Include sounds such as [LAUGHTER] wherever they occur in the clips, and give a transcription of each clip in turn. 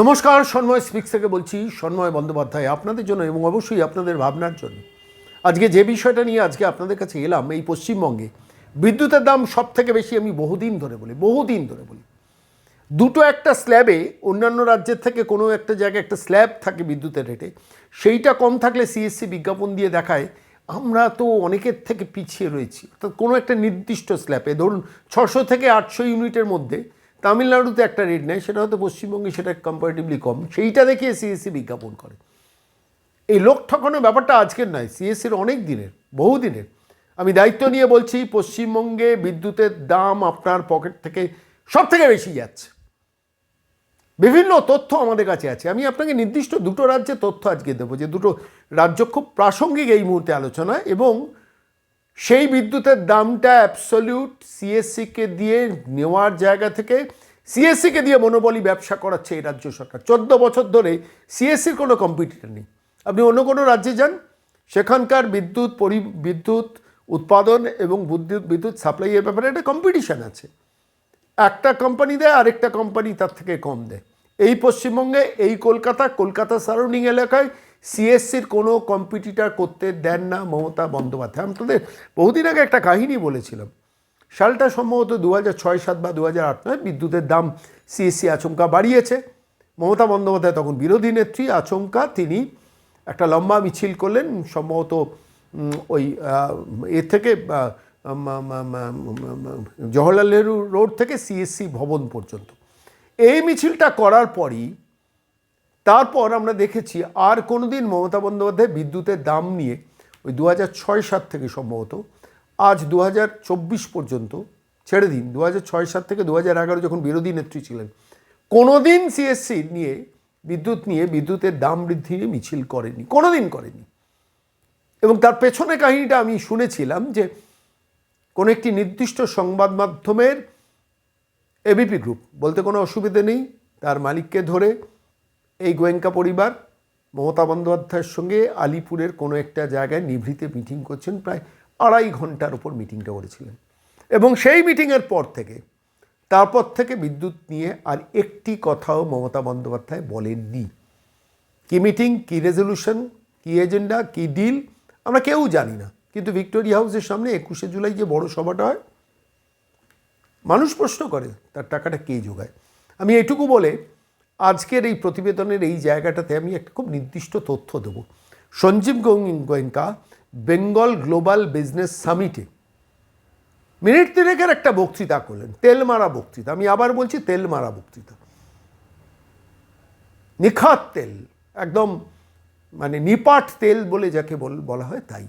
নমস্কার, সন্ময় স্পিক্স থেকে বলছি, সন্ময় বন্দ্যোপাধ্যায় আপনাদের জন্য এবং অবশ্যই আপনাদের ভাবনার জন্য। আজকে যে বিষয়টা নিয়ে আজকে আপনাদের কাছে এলাম, এই পশ্চিমবঙ্গে, বিদ্যুতের দাম সব থেকে বেশি আমি বহুদিন ধরে বলি, বহুদিন ধরে বলি। দুটো একটা স্ল্যাবে, অন্যান্য রাজ্যের থেকে কোনো একটা জায়গায় একটা স্ল্যাব থাকে বিদ্যুতের রেটে, সেইটা কম থাকলে সিএসসি বিজ্ঞাপন দিয়ে দেখায়, আমরা তো অনেকের থেকে পিছিয়ে রয়েছি। অর্থাৎ কোনো একটা নির্দিষ্ট স্ল্যাবে ধরুন ছশো থেকে আটশো ইউনিটের মধ্যে তামিলনাড়ুতে একটা রেট নেয় সেটা হয়তো পশ্চিমবঙ্গে সেটা কম্পারেটিভলি কম। সেইটা দেখিয়ে সিএসসি বিজ্ঞাপন করে। এই লোক ঠকানোর ব্যাপারটা আজকের নয় সিএসসির অনেক দিনের, বহু দিনের। আমি দায়িত্ব নিয়ে বলছি, পশ্চিমবঙ্গে বিদ্যুতের দাম আপনার পকেট থেকে সব থেকে বেশি যাচ্ছে। বিভিন্ন তথ্য আমাদের কাছে আছে। আমি আপনাকে নির্দিষ্ট দুটো রাজ্যে তথ্য আজকে দেবো, যে দুটো রাজ্য খুব প্রাসঙ্গিক এই মুহূর্তে আলোচনা এবং সেই বিদ্যুতের দামটা অ্যাবসলিউট সিএসসিকে দিয়ে নেওয়ার জায়গা থেকে সিএসসিকে দিয়ে মনোবলী ব্যবসা করাচ্ছে এই রাজ্য সরকার। চোদ্দ বছর ধরে সিএসসির কোনো কম্পিটিটর নেই। আপনি অন্য কোনো রাজ্যে যান, সেখানকার বিদ্যুৎ, পরি, বিদ্যুৎ উৎপাদন এবং বিদ্যুৎ বিদ্যুৎ সাপ্লাইয়ের ব্যাপারে একটা কম্পিটিশান আছে। একটা কোম্পানি দেয়, আরেকটা কোম্পানি তার থেকে কম দেয়। এই পশ্চিমবঙ্গে, এই কলকাতা কলকাতা সারাউন্ডিং এলাকায় সিএসসির কোনো কম্পিটিটার করতে দেন না মমতা বন্দ্যোপাধ্যায়। আমি তোদের বহুদিন আগে একটা কাহিনী বলেছিলাম। সালটা সম্ভবত দু হাজার ছয় সাত বা দু হাজার আট নয় বিদ্যুতের দাম সিএসসি আচমকা বাড়িয়েছে। মমতা বন্দ্যোপাধ্যায় তখন বিরোধী নেত্রী আচমকা তিনি একটা লম্বা মিছিল করলেন সম্ভবত ওই আহ, এ থেকে জওহরলাল নেহরু রোড থেকে সিএসসি ভবন পর্যন্ত। এই মিছিলটা করার পরই তারপর আমরা দেখেছি আর কোনোদিন মমতা বন্দ্যোপাধ্যায় বিদ্যুতের দাম নিয়ে ওই দু হাজার ছয় সাত থেকে সম্ভবত আজ দু হাজার চব্বিশ পর্যন্ত, ছেড়ে দিন দু হাজার ছয় সাত থেকে দু হাজার এগারো যখন বিরোধী নেত্রী ছিলেন, কোনোদিন সিএসসি নিয়ে, বিদ্যুৎ নিয়ে বিদ্যুতের দাম বৃদ্ধি নিয়ে মিছিল করেনি, কোনোদিন করেনি। এবং তার পেছনে কাহিনীটা আমি শুনেছিলাম যে কোনো একটি নির্দিষ্ট সংবাদ মাধ্যমের এবিপি গ্রুপ, বলতে কোনো অসুবিধে নেই, তার মালিককে ধরে এই গোয়েঙ্কা পরিবার, মমতা বন্দ্যোপাধ্যায়ের সঙ্গে আলিপুরের কোনো একটা জায়গায় নিভৃতে মিটিং করছেন, প্রায় আড়াই ঘণ্টার উপর মিটিংটা করেছিলেন। এবং সেই মিটিংয়ের পর থেকে, তারপর থেকে বিদ্যুৎ নিয়ে আর একটি কথাও মমতা বন্দ্যোপাধ্যায় বলেননি। কি মিটিং, কি রেজলিউশন, কি এজেন্ডা, কি ডিল, আমরা কেউ জানি না। কিন্তু ভিক্টোরিয়া হাউসের সামনে একুশে জুলাই যে বড় সভাটা হয়, মানুষ প্রশ্ন করে, তার টাকাটা কে যোগায় আমি এটুকু বলে আজকের এই প্রতিবেদনের এই জায়গাটাতে আমি একটা খুব নির্দিষ্ট তথ্য দেব। সঞ্জীব গোয়েঙ্কা বেঙ্গল গ্লোবাল বিজনেস সামিটে মিনিট তিনেকের একটা বক্তৃতা করলেন তেল মারা বক্তৃতা। আমি আবার বলছি তেল মারা বক্তৃতা। নিখাত তেল, একদম মানে নিপাট তেল বলে যাকে বল- হয় তাই।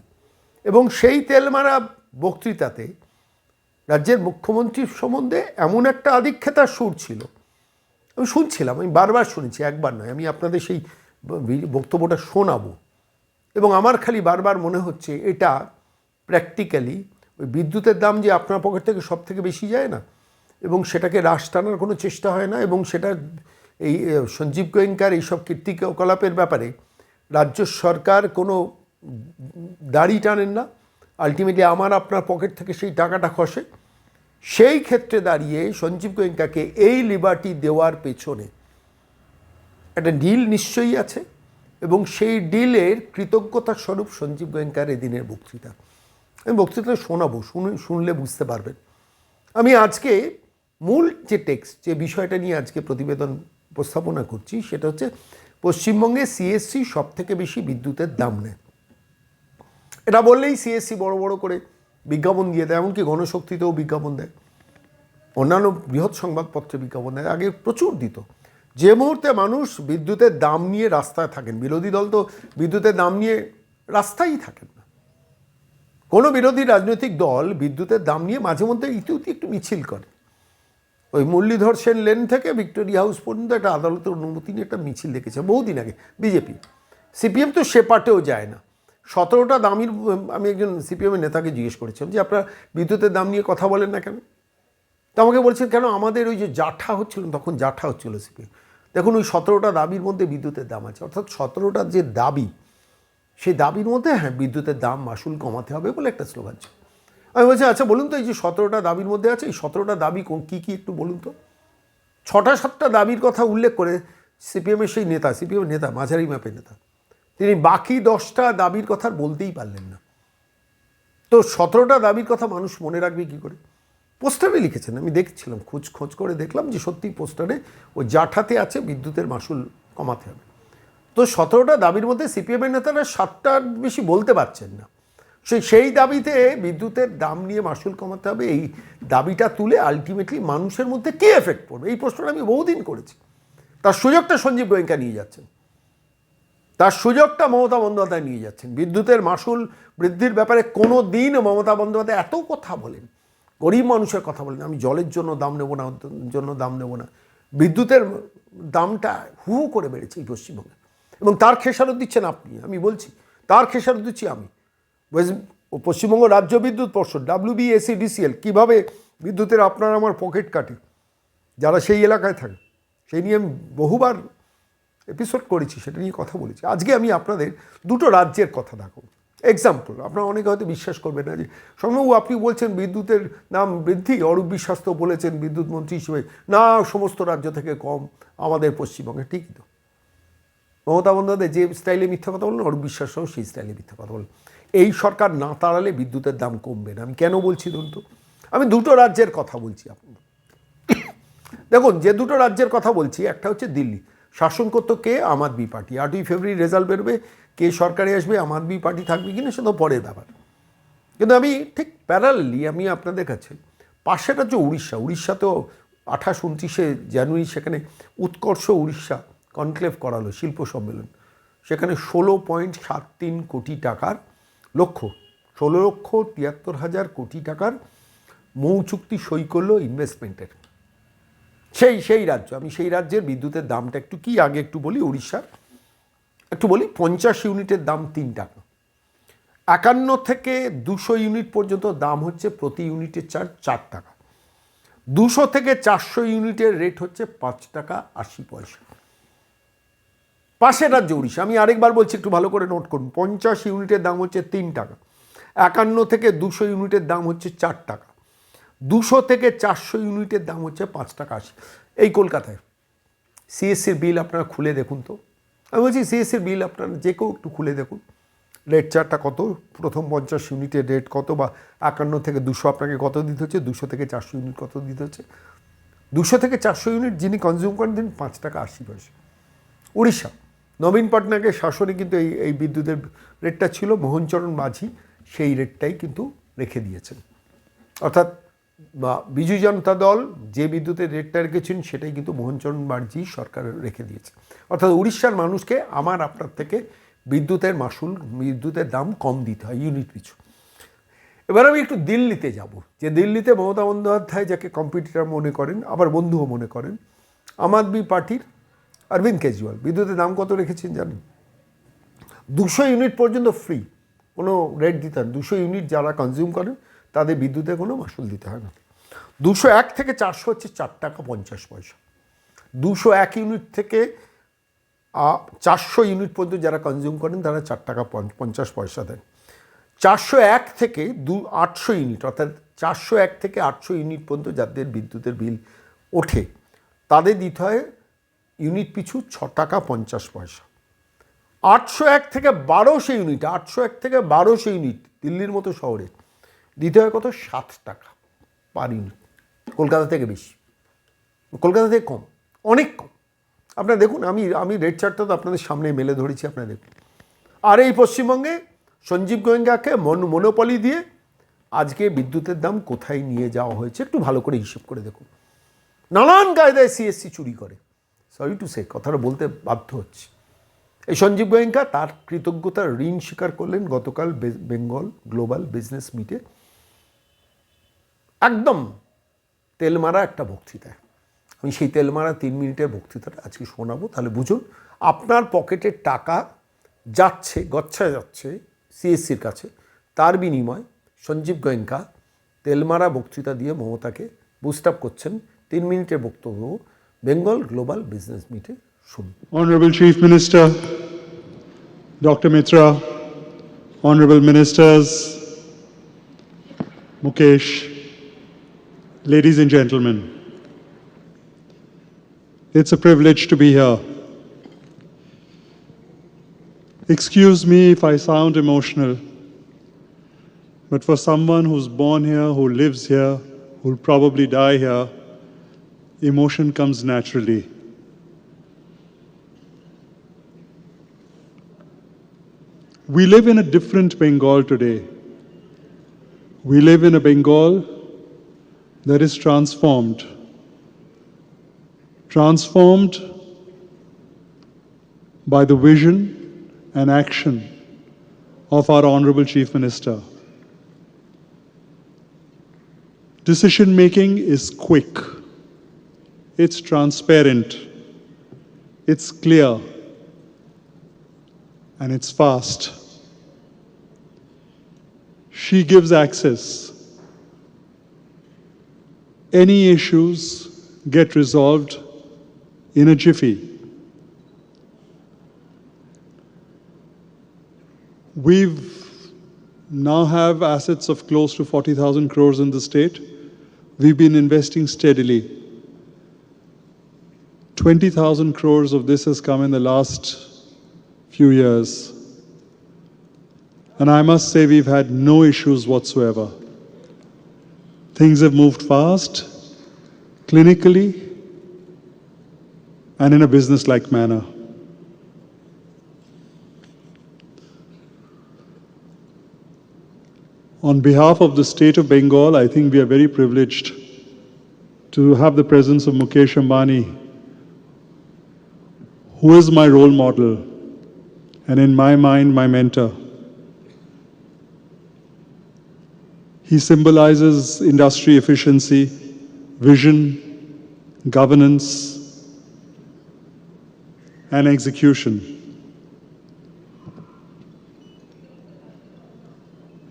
এবং সেই তেল মারা বক্তৃতাতে রাজ্যের মুখ্যমন্ত্রীর সম্বন্ধে এমন একটা আধিক্ষেতার সুর ছিল। আমি শুনছিলাম, আমি বারবার শুনেছি, একবার নয়, আমি আপনাদের সেই বক্তব্যটা শোনাবো। এবং আমার খালি বারবার মনে হচ্ছে এটা প্র্যাকটিক্যালি ওই বিদ্যুতের দাম যে আপনার পকেট থেকে সব থেকে বেশি যায় না, এবং সেটাকে হ্রাস টানার কোনো চেষ্টা হয় না, এবং সেটা এই সঞ্জীব গোয়েঙ্কার এইসব কীর্তিকলাপের ব্যাপারে রাজ্য সরকার কোনো দাড়ি টানেন না। আলটিমেটলি আমার, আপনার পকেট থেকে সেই টাকাটা খসে। সেই ক্ষেত্রে দাঁড়িয়ে সঞ্জীব গোয়েঙ্কাকে এই লিবার্টি দেওয়ার পেছনে একটা ডিল নিশ্চয়ই আছে এবং সেই ডিলের কৃতজ্ঞতা স্বরূপ সঞ্জীব গোয়েঙ্কার এদিনের বক্তৃতা। আমি বক্তৃতা শোনাবো, শুনে, শুনলে বুঝতে পারবেন। আমি আজকে মূল যে টেক্সট যে বিষয়টা নিয়ে আজকে প্রতিবেদন উপস্থাপনা করছি, সেটা হচ্ছে পশ্চিমবঙ্গে সিএসসি সব থেকে বেশি বিদ্যুতের দাম নেয়। এটা বললেই সিএসসি বড় বড় করে বিজ্ঞাপন দিয়ে দেয়, এমনকি গণশক্তিতেও বিজ্ঞাপন দেয়। অন্যান্য বৃহৎ সংবাদপত্রে বিজ্ঞাপন দেয়, আগে প্রচুর দিত। যে মুহূর্তে মানুষ বিদ্যুতের দাম নিয়ে রাস্তায় থাকেন, বিরোধী দল তো বিদ্যুতের দাম নিয়ে রাস্তায় থাকেন না। কোনো বিরোধী রাজনৈতিক দল বিদ্যুতের দাম নিয়ে মাঝে মধ্যে ইতিউতি একটু মিছিল করে। ওই মুরলীধর সেন লেন থেকে ভিক্টোরিয়া হাউস পর্যন্ত একটা আদালতের অনুমতি নিয়ে একটা মিছিল দেখেছে বহুদিন আগে, বিজেপি। সিপিএম তো সে পার্টেও যায় না। সতেরোটা দামির, আমি একজন সিপিএমের নেতাকে জিজ্ঞেস করেছিলাম যে আপনারা বিদ্যুতের দাম নিয়ে কথা বলেন না কেন? তো আমাকে বলছেন, কেন আমাদের ওই যে জাঠা হচ্ছিল, তখন জাঠা হচ্ছিল সিপিএম। দেখুন, ওই সতেরোটা দাবির মধ্যে বিদ্যুতের দাম আছে। অর্থাৎ সতেরোটার যে দাবি, সেই দাবির মধ্যে হ্যাঁ বিদ্যুতের দাম মাসুল কমাতে হবে বলে একটা স্লোগান ছিল। আমি বলছি আচ্ছা বলুন তো এই যে সতেরোটা দাবির মধ্যে আছে, এই সতেরোটা দাবি কোন, কী কী একটু বলুন তো? ছটা সাতটা দাবির কথা উল্লেখ করে সিপিএমের সেই নেতা, সিপিএমের নেতা, মাঝারি ম্যাপের নেতা তিনি বাকি দশটা দাবির কথা বলতেই পারলেন না। তো সতেরোটা দাবির কথা মানুষ মনে রাখবে কি করে? পোস্টারে লিখেছেন, আমি দেখছিলাম, খোঁজ খোঁজ করে দেখলাম যে সত্যি পোস্টারে ওই জাঠাতে আছে, বিদ্যুতের মাসুল কমাতে হবে। তো সতেরোটা দাবির মধ্যে সিপিএমের নেতারা সাতটার বেশি বলতে পারছেন না। সেই সেই দাবিতে বিদ্যুতের দাম নিয়ে মাসুল কমাতে হবে, এই দাবিটা তুলে আলটিমেটলি মানুষের মধ্যে কী এফেক্ট পড়বে? এই প্রশ্নটা আমি বহুদিন করেছি। তার সুযোগটা সঞ্জীব গোয়েঙ্কা নিয়ে যাচ্ছেন। তার সুযোগটা মমতা বন্দ্যোপাধ্যায় নিয়ে যাচ্ছেন। বিদ্যুতের মাসুল বৃদ্ধির ব্যাপারে কোনো দিন মমতা বন্দ্যোপাধ্যায় এত কথা বলেন। গরিব মানুষের কথা বলেন, আমি জলের জন্য দাম নেব না জন্য দাম নেব না। বিদ্যুতের দামটা হু করে বেড়েছে এই পশ্চিমবঙ্গে। এবং তার খেসারত দিচ্ছেন আপনি, আমি বলছি, তার খেসারত দিচ্ছি আমি। পশ্চিমবঙ্গ রাজ্য বিদ্যুৎ পর্ষদ ডাব্লিউবিএসিডিসিএল কীভাবে বিদ্যুতের আপনার আমার পকেট কাটে? যারা সেই এলাকায় থাকে, সেই নিয়ে আমি বহুবার এপিসোড করেছি, সেটা নিয়ে কথা বলেছি। আজকে আমি আপনাদের দুটো রাজ্যের কথা দেখাবো। এক্সাম্পল আপনারা অনেকে হয়তো বিশ্বাস করবেন না যে সৌম্যবাবু আপনি বলছেন বিদ্যুতের দাম বৃদ্ধি, অরূপ বিশ্বাস তো বলেছেন বিদ্যুৎ মন্ত্রী হিসেবে, না, সমস্ত রাজ্য থেকে কম, আমাদের পশ্চিমবঙ্গে ঠিকই তো। মমতা বন্দ্যোপাধ্যায় যে স্টাইলে মিথ্যা কথা বললেন, অরূপ বিশ্বাস সহ সেই স্টাইলে মিথ্যা কথা বললেন। এই সরকার না তাড়ালে বিদ্যুতের দাম কমবে না। আমি কেন বলছি ধরুন তো? আমি দুটো রাজ্যের কথা বলছি আপনার [COUGHS] দেখুন, যে দুটো রাজ্যের কথা বলছি, একটা হচ্ছে দিল্লি। শাসন করতো কে? আম আদমি পার্টি। আটই ফেব্রুয়ারি রেজাল্ট বেরোবে, কে সরকারে আসবে, আম আদমি পার্টি থাকবে কিনা সে তো পরের ব্যাপার। কিন্তু আমি ঠিক প্যারালি আমি আপনাদের কাছে পাশের রাজ্য উড়িষ্যা, উড়িষ্যাতেও আঠাশ, উনত্রিশে জানুয়ারি সেখানে উৎকর্ষ উড়িষ্যা কনক্লেভ করালো শিল্প সম্মেলন। সেখানে ষোলো পয়েন্ট সাত তিন কোটি টাকার লক্ষ্য, ষোলো লক্ষ তিয়াত্তর হাজার কোটি টাকার মৌ চুক্তি সই করল ইনভেস্টমেন্টের সেই সেই রাজ্য। আমি সেই রাজ্যের বিদ্যুতের দামটা একটু কি আগে একটু বলি উড়িষ্যার একটু বলি, পঞ্চাশ ইউনিটের দাম তিন টাকা। একান্ন থেকে দুশো ইউনিট পর্যন্ত দাম হচ্ছে প্রতি ইউনিটের চার্জ চার টাকা। দুশো থেকে চারশো ইউনিটের রেট হচ্ছে পাঁচ টাকা আশি পয়সা। পাশের রাজ্য উড়িষ্যা আমি আরেকবার বলছি, একটু ভালো করে নোট করুন। পঞ্চাশ ইউনিটের দাম হচ্ছে তিন টাকা। একান্ন থেকে দুশো ইউনিটের দাম হচ্ছে চার টাকা। দুশো থেকে চারশো ইউনিটের দাম হচ্ছে পাঁচ টাকা আশি। এই কলকাতায় সিএসসির বিল আপনারা খুলে দেখুন তো। আমি বলছি সিএসসির বিল আপনারা যে কেউ একটু খুলে দেখুন। রেট চারটা কত? প্রথম পঞ্চাশ ইউনিটের রেট কত বা একান্ন থেকে দুশো আপনাকে কত দিতে হচ্ছে? দুশো থেকে চারশো ইউনিট কত দিতে হচ্ছে? দুশো থেকে চারশো ইউনিট যিনি কনজিউম করেন তিনি পাঁচ টাকা আশি পয়সা। উড়িষ্যা নবীন পটনায়কের শাসনে কিন্তু এই এই বিদ্যুতের রেটটা ছিল। মোহনচরণ মাঝি সেই রেটটাই কিন্তু রেখে দিয়েছেন। অর্থাৎ বা বিজু জনতা দল যে বিদ্যুতের রেটটা রেখেছেন, সেটাই কিন্তু মোহনচরণ মাঝি সরকার রেখে দিয়েছে। অর্থাৎ উড়িষ্যার মানুষকে আমার আপনার থেকে বিদ্যুতের মাসুল বিদ্যুতের দাম কম দিতে হয়, ইউনিট পিছু। এবার আমি একটু দিল্লিতে যাব। যে দিল্লিতে মমতা বন্দ্যোপাধ্যায় যাকে কম্পিটিটর মনে করেন, আবার বন্ধুও মনে করেন, আম আদমি পার্টির অরবিন্দ কেজরিওয়াল, বিদ্যুতের দাম কত রেখেছেন জানেন? দুশো ইউনিট পর্যন্ত ফ্রি, কোনো রেট দিতে হয় দুশো ইউনিট যারা কনজিউম করেন তাদের বিদ্যুতের কোনো মাসুল দিতে হয় না। দুশো এক থেকে চারশো হচ্ছে চার টাকা পঞ্চাশ পয়সা। দুশো এক ইউনিট থেকে চারশো ইউনিট পর্যন্ত যারা কনজিউম করেন, তারা চার টাকা পঞ্চাশ পয়সা দেন। চারশো এক থেকে দু, আটশো ইউনিট, অর্থাৎ চারশো এক থেকে আটশো ইউনিট পর্যন্ত যাদের বিদ্যুতের বিল ওঠে, তাদের দিতে হয় ইউনিট পিছু ছ টাকা পঞ্চাশ পয়সা। আটশো এক থেকে বারোশো ইউনিট, আটশো এক থেকে বারোশো ইউনিট দিল্লির মতো শহরে দিতে হয় কত? সাত টাকা। পার ইউনিট কলকাতা থেকে বেশি। কলকাতা থেকে কম। অনেক কম। আপনারা দেখুন, আমি আমি রেড চার্টটা তো আপনাদের সামনে মেলে ধরেছি, আপনারা দেখুন। আর এই পশ্চিমবঙ্গে সঞ্জীব গোয়েঙ্কাকে মন, মনোপলি দিয়ে আজকে বিদ্যুতের দাম কোথায় নিয়ে যাওয়া হয়েছে, একটু ভালো করে হিসেব করে দেখুন। নানান কায়দায় সিএসসি চুরি করে। সরি টু সে, কথাটা বলতে বাধ্য হচ্ছে। এই সঞ্জীব গোয়েঙ্কা তার কৃতজ্ঞতার ঋণ স্বীকার করলেন গতকাল বেঙ্গল গ্লোবাল বিজনেস মিটে। একদম। তেলমারা একটা বক্তৃতায়। আমি সেই তেলমারা তিন মিনিটের বক্তৃতাটা আজকে শোনাবো। তাহলে বুঝুন আপনার পকেটের টাকা যাচ্ছে গচ্ছায় যাচ্ছে সিএসসির কাছে। তার বিনিময় সঞ্জীব গোয়েঙ্কা তেলমারা বক্তৃতা দিয়ে মমতাকে বুস্ট আপ করছেন। তিন মিনিটের বক্তব্য বেঙ্গল গ্লোবাল বিজনেস মিটে শুনুন। Honorable Chief Minister, Dr. Mitra, Honorable Ministers, Mukesh, ladies and gentlemen, it's a privilege to be here Excuse me if I sound emotional, but for someone who's born here, who lives here, who'll probably die here, emotion comes naturally. We live in a different Bengal today. We live in a Bengal that is transformed. Transformed by the vision and action of our Honorable Chief Minister. Decision making is quick, it's transparent, it's clear, and it's fast. She gives access. Any issues get resolved in a jiffy. We've now have assets of close to 40,000 crores in the state. We've been investing steadily. 20,000 crores of this has come in the last few years. And I must say, we've had no issues whatsoever. Things have moved fast, clinically, and in a business like manner. On behalf of the state of Bengal, I think we are very privileged to have the presence of Mukesh Ambani, who is my role model and in my mind, my mentor. He symbolizes industry efficiency, vision, governance, and execution.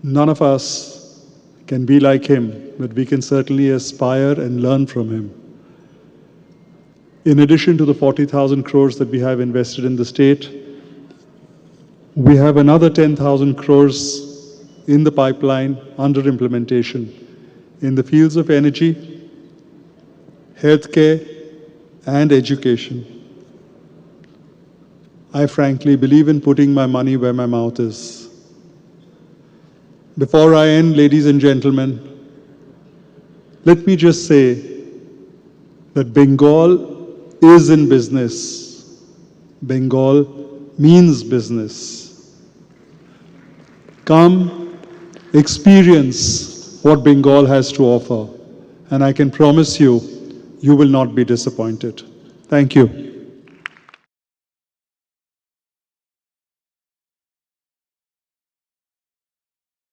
None of us can be like him, but we can certainly aspire and learn from him. In addition to the 40,000 crores that we have invested in the state, we have another 10,000 crores in the pipeline under implementation in the fields of energy, healthcare, and education. I frankly believe in putting my money where my mouth is. Before I end, ladies and gentlemen, let me just say that Bengal is in business. Bengal means business. Come, experience what Bengal has to offer, and I can promise you, you will not be disappointed. Thank you.